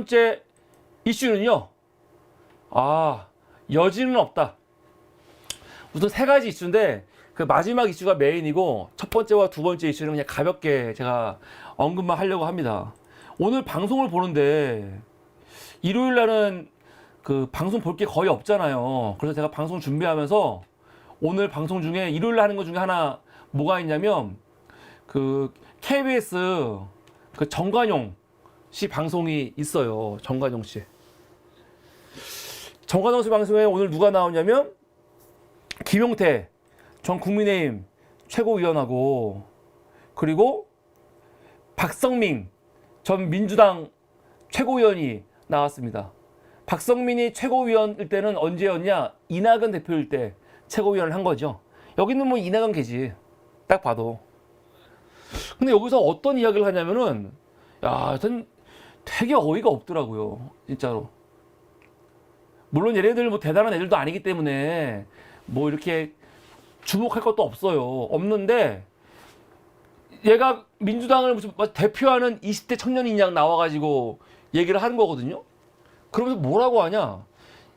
번째 이슈는요. 아, 여지는 없다. 우선 세 가지 이슈인데 그 마지막 이슈가 메인이고 첫 번째와 두 번째 이슈는 그냥 가볍게 제가 언급만 하려고 합니다. 오늘 방송을 보는데 일요일 날은 그 방송 볼 게 거의 없잖아요. 그래서 제가 방송 준비하면서 오늘 방송 중에 일요일 날 하는 것 중에 하나 뭐가 있냐면 그 KBS 그 정관용 씨 방송이 있어요. 정관용 씨. 정관용 씨 방송에 오늘 누가 나오냐면 김용태 전 국민의힘 최고위원하고 그리고 박성민 전 민주당 최고위원이 나왔습니다. 박성민이 최고위원일 때는 언제였냐? 이낙연 대표일 때 최고위원을 한 거죠. 여기는 뭐 이낙연 계지. 딱 봐도. 근데 여기서 어떤 이야기를 하냐면은 야, 전 되게 어이가 없더라고요. 진짜로. 물론 얘네들 뭐 대단한 애들도 아니기 때문에 뭐 이렇게 주목할 것도 없어요. 없는데 얘가 민주당을 무슨 막 대표하는 20대 청년인 양 나와가지고 얘기를 하는 거거든요. 그러면서 뭐라고 하냐?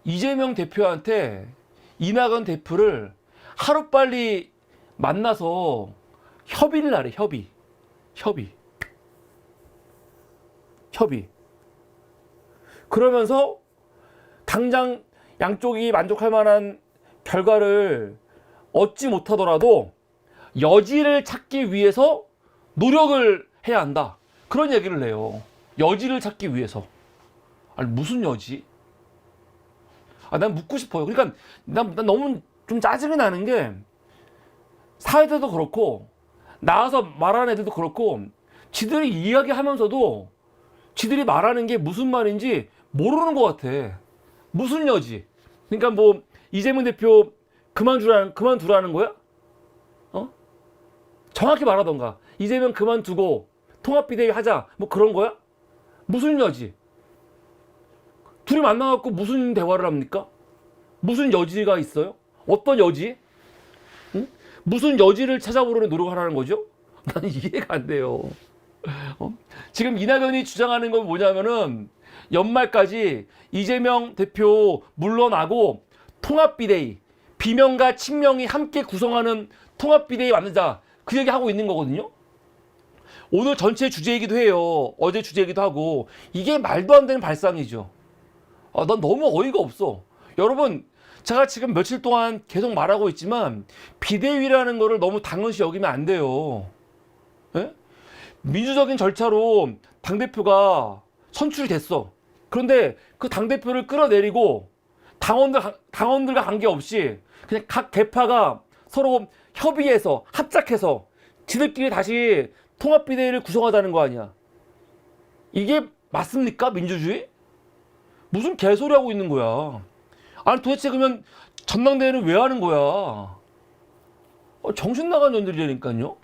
이재명 대표한테 이낙연 대표를 하루빨리 만나서 협의를 하래, 협의. 협의. 협의. 그러면서 당장 양쪽이 만족할 만한 결과를 얻지 못하더라도 여지를 찾기 위해서 노력을 해야 한다. 그런 얘기를 해요. 여지를 찾기 위해서. 아니, 무슨 여지? 아, 난 묻고 싶어요. 그러니까, 난, 난 너무 좀 짜증이 나는 게, 사회자도 그렇고, 나와서 말하는 애들도 그렇고, 지들이 이야기하면서도, 지들이 말하는 게 무슨 말인지 모르는 것 같아. 무슨 여지? 그러니까 뭐, 이재명 대표 그만두라는, 그만두라는 거야? 어? 정확히 말하던가. 이재명 그만두고 통합비대위 하자. 뭐 그런 거야? 무슨 여지? 둘이 만나갖고 무슨 대화를 합니까? 무슨 여지가 있어요? 어떤 여지? 응? 무슨 여지를 찾아보려는 노력을 하라는 거죠? 난 이해가 안 돼요. 어? 지금 이낙연이 주장하는 건 뭐냐면은 연말까지 이재명 대표 물러나고 통합비대위 비명과 친명이 함께 구성하는 통합비대위 만들자 그 얘기 하고 있는 거거든요. 오늘 전체 주제이기도 해요. 어제 주제이기도 하고 이게 말도 안 되는 발상이죠. 아, 난 너무 어이가 없어. 여러분, 제가 지금 며칠 동안 계속 말하고 있지만 비대위라는 거를 너무 당연시 여기면 안 돼요. 예? 민주적인 절차로 당대표가 선출이 됐어. 그런데 그 당대표를 끌어내리고 당원들, 당원들과 관계없이 그냥 각 개파가 서로 협의해서 합작해서 지들끼리 다시 통합비대위를 구성하자는 거 아니야. 이게 맞습니까? 민주주의? 무슨 개소리 하고 있는 거야. 아니 도대체 그러면 전당대회는 왜 하는 거야? 어, 정신 나간 년들이라니까요.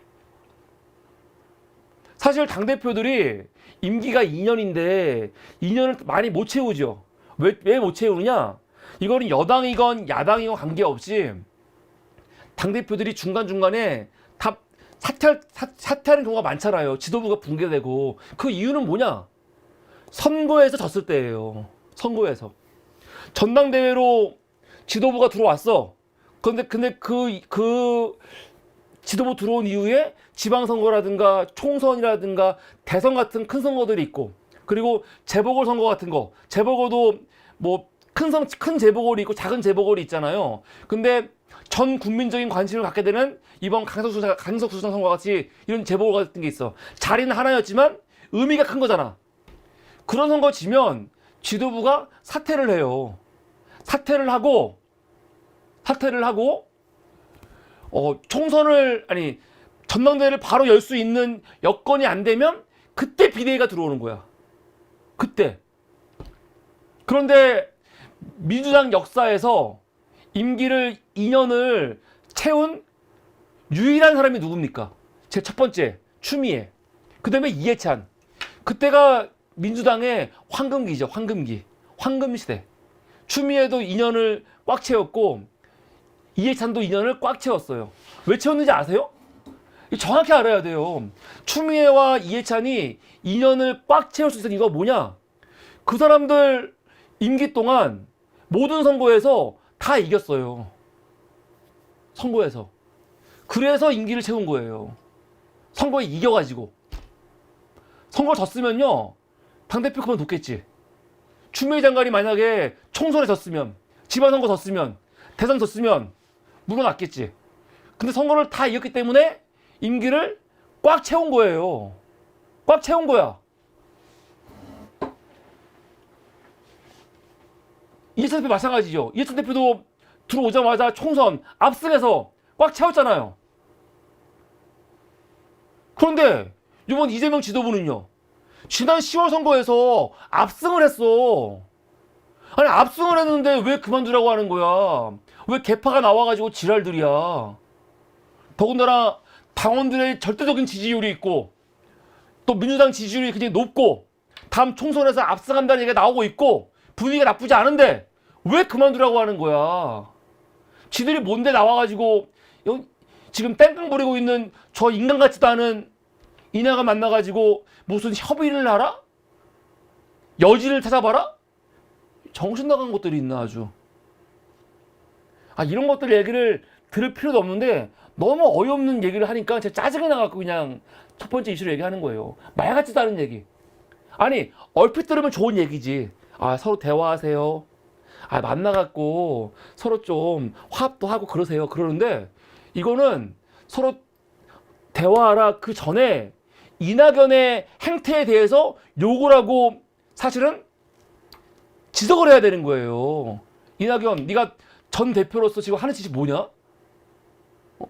사실 당대표들이 임기가 2년인데 2년을 많이 못 채우죠. 왜, 왜 못 채우느냐? 이거는 여당이건 야당이건 관계없이 당대표들이 중간중간에 다 사퇴, 사, 사퇴하는 경우가 많잖아요. 지도부가 붕괴되고. 그 이유는 뭐냐? 선거에서 졌을 때예요. 선거에서. 전당대회로 지도부가 들어왔어. 근데, 근데 그, 그 지도부 들어온 이후에 지방선거라든가 총선이라든가 대선 같은 큰 선거들이 있고 그리고 재보궐 선거 같은 거. 재보궐도 뭐큰 재보궐이 있고 작은 재보궐이 있잖아요. 근데 전 국민적인 관심을 갖게 되는 이번 강석수사, 강석수상 선거 같이 이런 재보궐 같은 게 있어. 자리는 하나였지만 의미가 큰 거잖아. 그런 선거 지면 지도부가 사퇴를 해요. 사퇴를 하고, 사퇴를 하고, 어, 총선을, 아니, 전당대회를 바로 열 수 있는 여건이 안 되면 그때 비대위가 들어오는 거야. 그때. 그런데 민주당 역사에서 임기를 2년을 채운 유일한 사람이 누굽니까? 제 첫 번째 추미애. 그 다음에 이해찬. 그때가 민주당의 황금기죠. 황금기. 황금시대. 추미애도 2년을 꽉 채웠고 이해찬도 2년을 꽉 채웠어요. 왜 채웠는지 아세요? 정확히 알아야 돼요. 추미애와 이해찬이 2년을 꽉 채울 수 있었던 이유가 뭐냐? 그 사람들 임기 동안 모든 선거에서 다 이겼어요. 선거에서. 그래서 임기를 채운 거예요. 선거에 이겨가지고. 선거 졌으면요. 당대표 그만 뒀겠지. 추미애 장관이 만약에 총선에 졌으면, 지방선거 졌으면, 대선 졌으면 물러났겠지. 근데 선거를 다 이겼기 때문에 임기를 꽉 채운 거예요. 꽉 채운 거야. 이해찬 대표 마찬가지죠. 이해찬 대표도 들어오자마자 총선 압승해서 꽉 채웠잖아요. 그런데 이번 이재명 지도부는요. 지난 10월 선거에서 압승을 했어. 아니 압승을 했는데 왜 그만두라고 하는 거야? 왜 개파가 나와가지고 지랄들이야? 더군다나 당원들의 절대적인 지지율이 있고 또 민주당 지지율이 굉장히 높고 다음 총선에서 압승한다는 얘기가 나오고 있고 분위기가 나쁘지 않은데 왜 그만두라고 하는 거야? 지들이 뭔데 나와가지고 여- 지금 땡깡 부리고 있는 저 인간 같지도 않은 이나가 만나가지고 무슨 협의를 하라? 여지를 찾아봐라? 정신 나간 것들이 있나 아주. 아 이런 것들 얘기를 들을 필요도 없는데 너무 어이없는 얘기를 하니까 제가 짜증이 나갖고 그냥 첫 번째 이슈로 얘기하는 거예요. 말 같지도 않은 얘기. 아니 얼핏 들으면 좋은 얘기지. 아 서로 대화하세요. 아 만나갖고 서로 좀 화합도 하고 그러세요. 그러는데 이거는 서로 대화하라 그 전에 이낙연의 행태에 대해서 욕을 하고 사실은 지적을 해야 되는 거예요. 이낙연, 네가 전 대표로서 지금 하는 짓이 뭐냐? 어?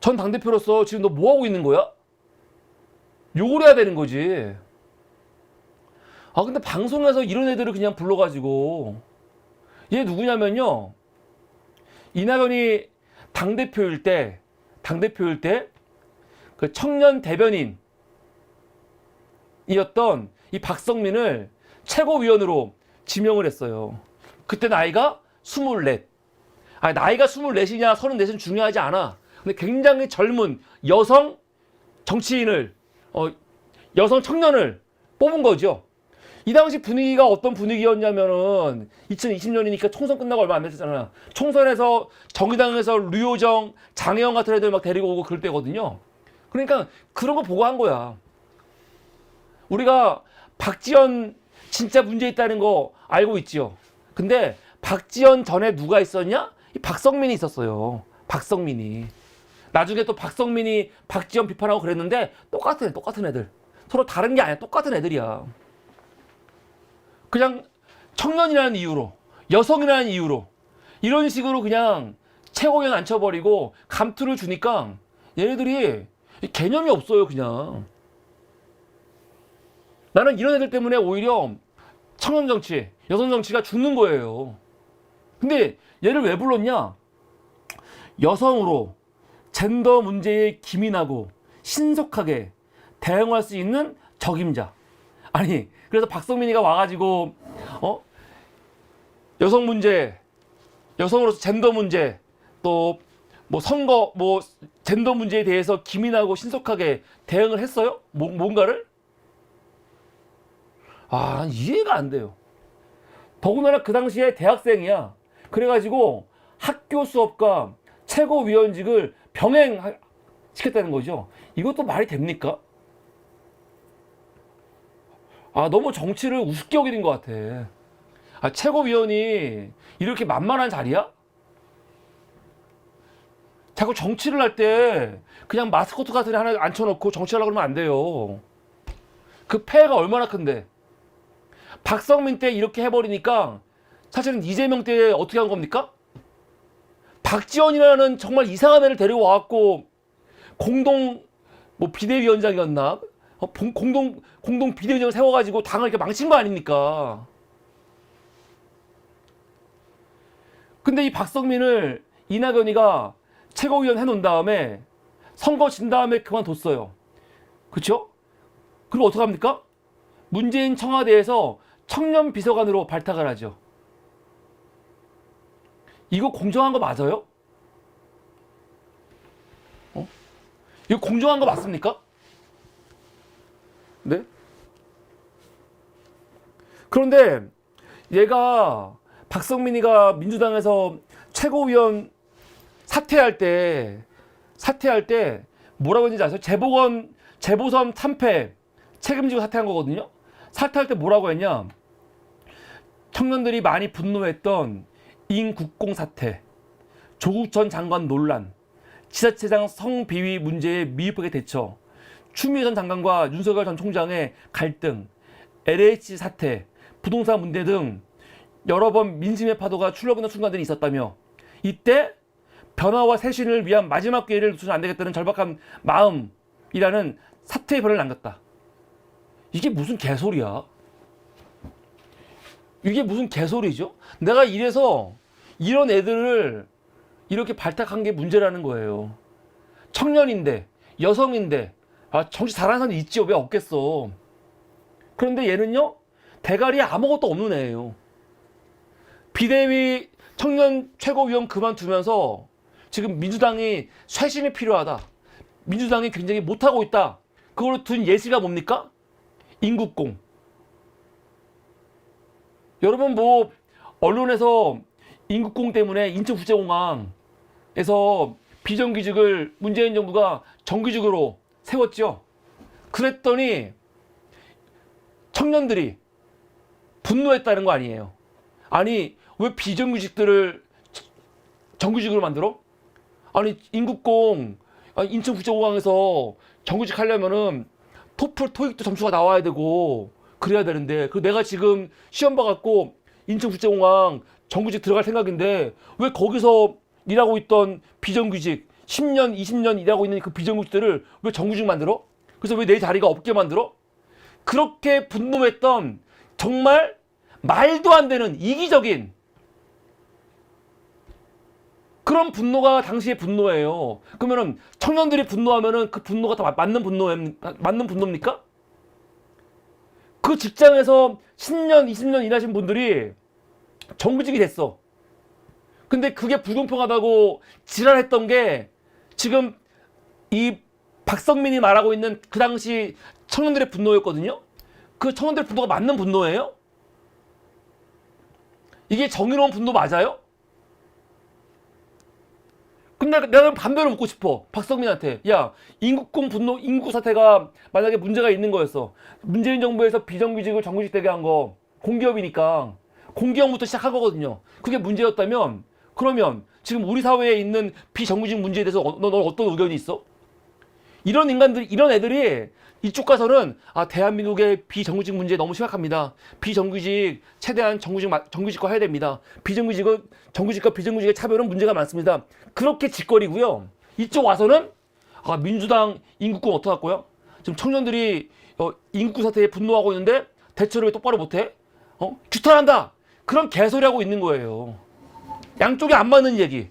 전 당대표로서 지금 너 뭐 하고 있는 거야? 욕을 해야 되는 거지. 아, 근데 방송에서 이런 애들을 그냥 불러가지고, 얘 누구냐면요. 이낙연이 당대표일 때, 당대표일 때, 그 청년 대변인, 이었던 이 박성민을 최고위원으로 지명을 했어요. 그때 나이가 24. 아니, 나이가 24이냐 34은 중요하지 않아. 근데 굉장히 젊은 여성 정치인을, 어, 여성 청년을 뽑은 거죠. 이 당시 분위기가 어떤 분위기였냐면은 2020년이니까 총선 끝나고 얼마 안 됐잖아. 총선에서 정의당에서 류호정, 장혜영 같은 애들 막 데리고 오고 그럴 때거든요. 그러니까 그런 거 보고 한 거야. 우리가 박지원 진짜 문제 있다는 거 알고 있지요. 근데 박지원 전에 누가 있었냐? 이 박성민이 있었어요. 박성민이. 나중에 또 박성민이 박지원 비판하고 그랬는데 똑같은 애, 똑같은 애들. 서로 다른 게 아니야. 똑같은 애들이야. 그냥 청년이라는 이유로, 여성이라는 이유로 이런 식으로 그냥 최고위원 앉혀버리고 감투를 주니까 얘네들이 개념이 없어요, 그냥. 나는 이런 애들 때문에 오히려 청년 정치, 여성 정치가 죽는 거예요. 근데 얘를 왜 불렀냐? 여성으로 젠더 문제에 기민하고 신속하게 대응할 수 있는 적임자. 아니, 그래서 박성민이가 와가지고, 어? 여성 문제, 여성으로서 젠더 문제, 또, 뭐 선거, 뭐, 젠더 문제에 대해서 기민하고 신속하게 대응을 했어요? 뭐, 뭔가를? 아, 난 이해가 안 돼요. 더군다나 그 당시에 대학생이야. 그래가지고 학교 수업과 최고위원직을 병행 시켰다는 거죠. 이것도 말이 됩니까? 아, 너무 정치를 우습게 여기는 것 같아. 아, 최고위원이 이렇게 만만한 자리야? 자꾸 정치를 할 때 그냥 마스코트 같은 애 하나 앉혀놓고 정치하려고 그러면 안 돼요. 그 폐해가 얼마나 큰데. 박성민 때 이렇게 해버리니까 사실은 이재명 때 어떻게 한 겁니까? 박지원이라는 정말 이상한 애를 데려와갖고 공동 뭐 비대위원장이었나? 어, 공- 공동 공동 비대위원장을 세워가지고 당을 이렇게 망친 거 아닙니까? 근데 이 박성민을 이낙연이가 최고위원 해놓은 다음에 선거 진 다음에 그만뒀어요. 그쵸? 그리고 어떻게 합니까? 문재인 청와대에서 청년 비서관으로 발탁을 하죠. 이거 공정한 거 맞아요? 어? 이거 공정한 거 맞습니까? 네? 그런데 얘가 박성민이가 민주당에서 최고위원 사퇴할 때 사퇴할 때 뭐라고 했는지 아세요? 재보건 재보선 참패 책임지고 사퇴한 거거든요. 사퇴할 때 뭐라고 했냐? 청년들이 많이 분노했던 인국공 사태, 조국 전 장관 논란, 지자체장 성비위 문제에 미흡하게 대처, 추미애 전 장관과 윤석열 전 총장의 갈등, LH 사태, 부동산 문제 등 여러 번 민심의 파도가 출렁이는 순간들이 있었다며 이때 변화와 쇄신을 위한 마지막 기회를 놓쳐서는 안 되겠다는 절박한 마음이라는 사퇴의 변을 남겼다. 이게 무슨 개소리야? 이게 무슨 개소리죠? 내가 이래서 이런 애들을 이렇게 발탁한 게 문제라는 거예요. 청년인데, 여성인데, 아, 정신 잘하는 사람 있지, 왜 없겠어. 그런데 얘는요, 대가리에 아무것도 없는 애예요. 비대위 청년 최고위원 그만두면서 지금 민주당이 쇄신이 필요하다. 민주당이 굉장히 못하고 있다. 그걸로 둔 예시가 뭡니까? 인국공. 여러분 뭐 언론에서 인국공 때문에 인천국제공항에서 비정규직을 문재인 정부가 정규직으로 세웠죠. 그랬더니 청년들이 분노했다는 거 아니에요. 아니 왜 비정규직들을 정규직으로 만들어? 아니 인국공 아니, 인천국제공항에서 정규직 하려면은 토플 토익도 점수가 나와야 되고 그래야 되는데 그 내가 지금 시험 봐갖고 인천국제공항 정규직 들어갈 생각인데 왜 거기서 일하고 있던 비정규직 10년 20년 일하고 있는 그 비정규직들을 왜 정규직 만들어? 그래서 왜 내 자리가 없게 만들어? 그렇게 분노했던 정말 말도 안 되는 이기적인 그런 분노가 당시의 분노예요. 그러면은 청년들이 분노하면은 그 분노가 다 맞는 분노 맞는 분노입니까? 그 직장에서 10년, 20년 일하신 분들이 정규직이 됐어. 근데 그게 불공평하다고 지랄했던 게 지금 이 박성민이 말하고 있는 그 당시 청년들의 분노였거든요. 그 청년들의 분노가 맞는 분노예요? 이게 정의로운 분노 맞아요? 근데 내가 반대로 묻고 싶어. 박성민한테. 야, 인국공 분노, 인구 사태가 만약에 문제가 있는 거였어. 문재인 정부에서 비정규직을 정규직 되게 한 거, 공기업이니까. 공기업부터 시작한 거거든요. 그게 문제였다면, 그러면 지금 우리 사회에 있는 비정규직 문제에 대해서 어, 너, 너 어떤 의견이 있어? 이런 인간들, 이런 애들이 이쪽 가서는 아 대한민국의 비정규직 문제 너무 심각합니다. 비정규직 최대한 정규직 마- 정규직화 해야 됩니다. 비정규직은 정규직과 비정규직의 차별은 문제가 많습니다. 그렇게 짓거리고요. 이쪽 와서는 아 민주당 인구권 어떡할 거야? 지금 청년들이 어, 인구 사태에 분노하고 있는데 대처를 왜 똑바로 못해? 어 규탄한다. 그런 개소리 하고 있는 거예요. 양쪽이 안 맞는 얘기.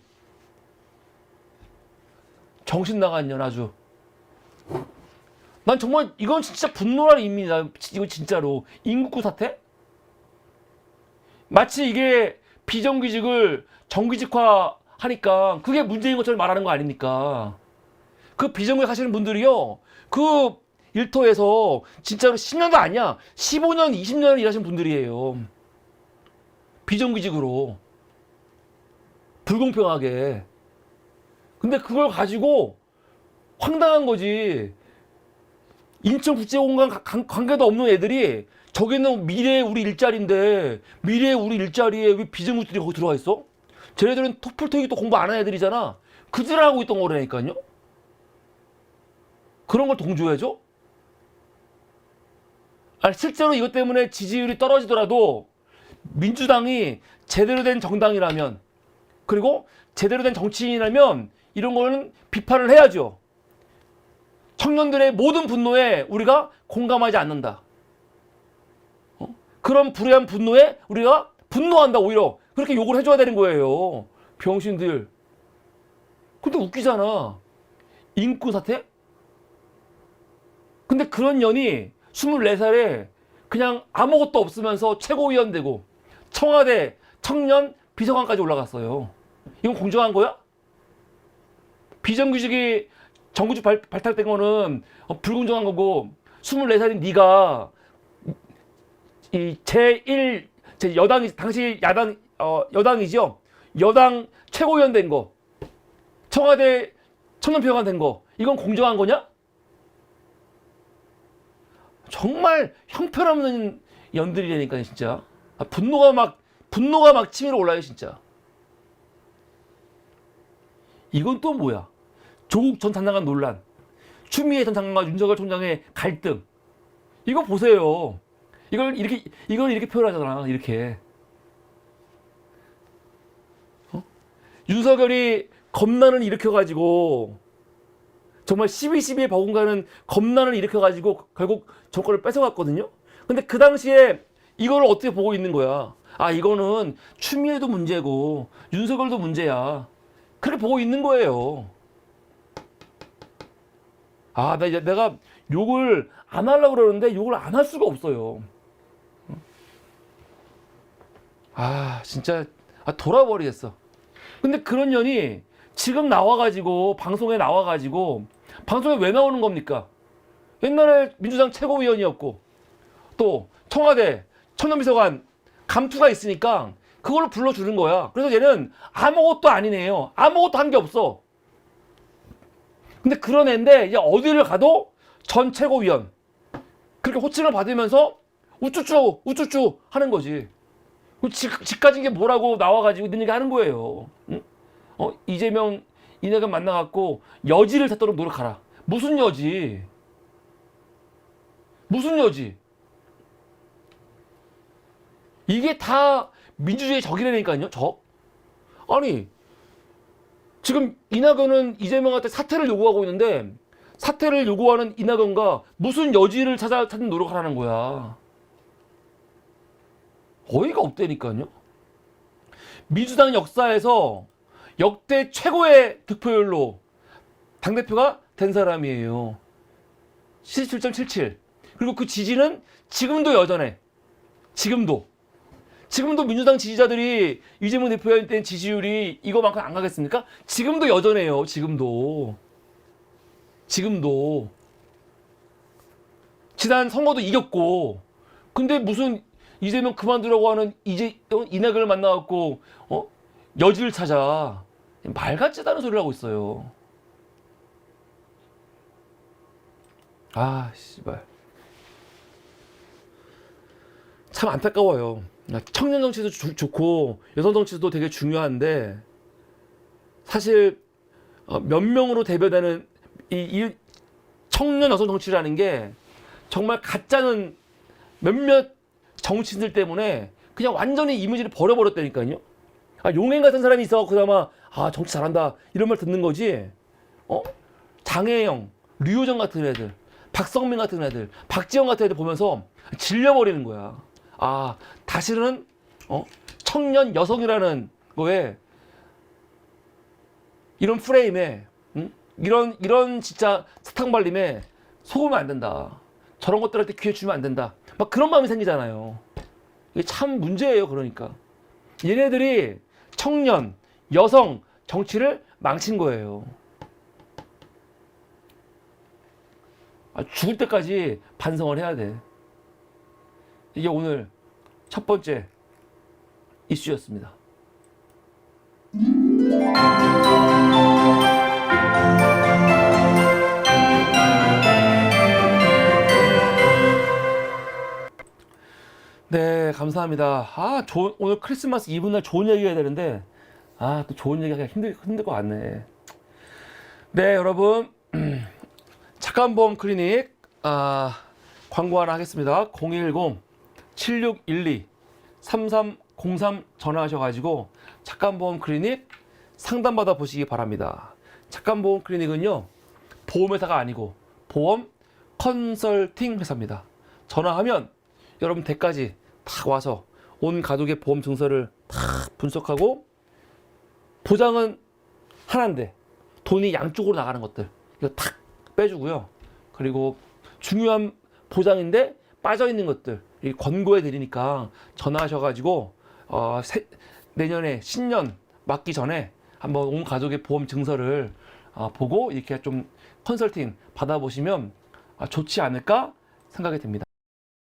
정신 나간 년 아주. 난 정말 이건 진짜 분노할 의미다. 이거 진짜로 인국구 사태? 마치 이게 비정규직을 정규직화 하니까 그게 문제인 것처럼 말하는 거 아닙니까? 그 비정규직 하시는 분들이요. 그 일터에서 진짜로 10년도 아니야. 15년, 20년 일하신 분들이에요. 비정규직으로. 불공평하게. 근데 그걸 가지고 황당한 거지. 인천국제공항 관계도 없는 애들이 저기는 미래의 우리 일자리인데 미래의 우리 일자리에 왜 비정규직들이 거기 들어와 있어? 쟤네들은 토플 토익도 공부 안 하는 애들이잖아. 그들을 하고 있던 거라니까요. 그런 걸 동조해줘? 아니 실제로 이것 때문에 지지율이 떨어지더라도 민주당이 제대로 된 정당이라면 그리고 제대로 된 정치인이라면 이런 거는 비판을 해야죠. 청년들의 모든 분노에 우리가 공감하지 않는다. 어? 그런 불의한 분노에 우리가 분노한다 오히려 그렇게 욕을 해줘야 되는 거예요. 병신들. 근데 웃기잖아. 인구 사태? 근데 그런 년이 24살에 그냥 아무것도 없으면서 최고위원 되고 청와대 청년 비서관까지 올라갔어요. 이건 공정한 거야? 비정규직이 정규직 발, 발탁된 거는 어, 불공정한 거고 24살인 네가 이 제1 제 여당이 당시 야당 어 여당이죠. 여당 최고위원 된 거. 청와대 청년평화 된 거. 이건 공정한 거냐? 정말 형편없는 연들이라니까 진짜. 아, 분노가 막 분노가 막 치밀어 올라요 진짜. 이건 또 뭐야? 조국 전 장관 논란, 추미애 전 장관과 윤석열 총장의 갈등. 이거 보세요. 이걸 이렇게 이걸 이렇게 표현하잖아. 이렇게. 어? 윤석열이 겁난을 일으켜가지고 정말 12.12의 버금가는 겁난을 일으켜가지고 결국 정권을 뺏어갔거든요. 근데 그 당시에 이걸 어떻게 보고 있는 거야? 아 이거는 추미애도 문제고 윤석열도 문제야. 그렇게 보고 있는 거예요. 아, 나 내가 욕을 안 하려고 그러는데 욕을 안 할 수가 없어요. 아, 진짜 아, 돌아버리겠어. 근데 그런 년이 지금 나와가지고 방송에 나와가지고 방송에 왜 나오는 겁니까? 옛날에 민주당 최고위원이었고 또 청와대 청년비서관 감투가 있으니까 그걸로 불러주는 거야. 그래서 얘는 아무것도 아니네요. 아무것도 한 게 없어. 근데 그런 애인데 이제 어디를 가도 전 최고위원 그렇게 호칭을 받으면서 우쭈쭈 우쭈쭈 하는 거지. 그 집, 집 가진 게 뭐라고 나와가지고 있는 얘기 하는 거예요. 응? 어, 이재명 이낙연 만나갖고 여지를 찾도록 노력하라. 무슨 여지? 무슨 여지? 이게 다 민주주의 적이라니까요. 적. 아니 지금 이낙연은 이재명한테 사퇴를 요구하고 있는데 사퇴를 요구하는 이낙연과 무슨 여지를 찾아 찾는 노력을 하는 거야. 어이가 없다니까요. 민주당 역사에서 역대 최고의 득표율로 당대표가 된 사람이에요. 77.77. 그리고 그 지지는 지금도 여전해. 지금도. 지금도 민주당 지지자들이 이재명 대한 지지율이 이거만큼 안 가겠습니까? 지금도 여전해요. 지금도. 지금도. 지난 선거도 이겼고. 근데 무슨 이재명 그만두라고 하는 이제 어, 이낙연을 만나갖고 어? 여지를 찾아 말 같지도 않은 소리를 하고 있어요. 아, 씨발. 참 안타까워요. 청년 정치도 주- 좋고 여성 정치도 되게 중요한데 사실 어, 몇 명으로 대변되는 이, 이 청년 여성 정치라는 게 정말 가짜는 몇몇 정치인들 때문에 그냥 완전히 이미지를 버려버렸다니까요. 아, 용행 같은 사람이 있어 그나마 아 정치 잘한다 이런 말 듣는 거지. 어 장혜영, 류호정 같은 애들, 박성민 같은 애들, 박지영 같은 애들 보면서 질려버리는 거야. 아 다시는 어 청년 여성이라는 거에 이런 프레임에 응? 이런 이런 진짜 사탕 발림에 속으면 안 된다. 저런 것들한테 기회 주면 안 된다. 막 그런 마음이 생기잖아요. 이게 참 문제예요. 그러니까 얘네들이 청년, 여성 정치를 망친 거예요. 아, 죽을 때까지 반성을 해야 돼. 이게 오늘 첫 번째 이슈였습니다. 네, 감사합니다. 아, 좋은, 오늘 크리스마스 이브날 좋은 얘기 해야 되는데, 아, 또 좋은 얘기 하기가 힘들, 힘들 것 같네. 네, 여러분. 착한 보험 클리닉, 아, 광고 하나 하겠습니다. 010-7612-3303 전화하셔가지고, 착한보험 클리닉 상담받아 보시기 바랍니다. 착한보험 클리닉은요, 보험회사가 아니고, 보험 컨설팅 회사입니다. 전화하면 여러분 댁까지 탁 와서 온 가족의 보험 증서를 탁 분석하고 보장은 하나인데 돈이 양쪽으로 나가는 것들 이거 탁 빼주고요. 그리고 중요한 보장인데 빠져 있는 것들 이 권고해 드리니까 전화하셔가지고 어, 새- 내년에 신년 맞기 전에 한번 온 가족의 보험 증서를 어, 보고 이렇게 좀 컨설팅 받아보시면 아, 좋지 않을까 생각이 듭니다.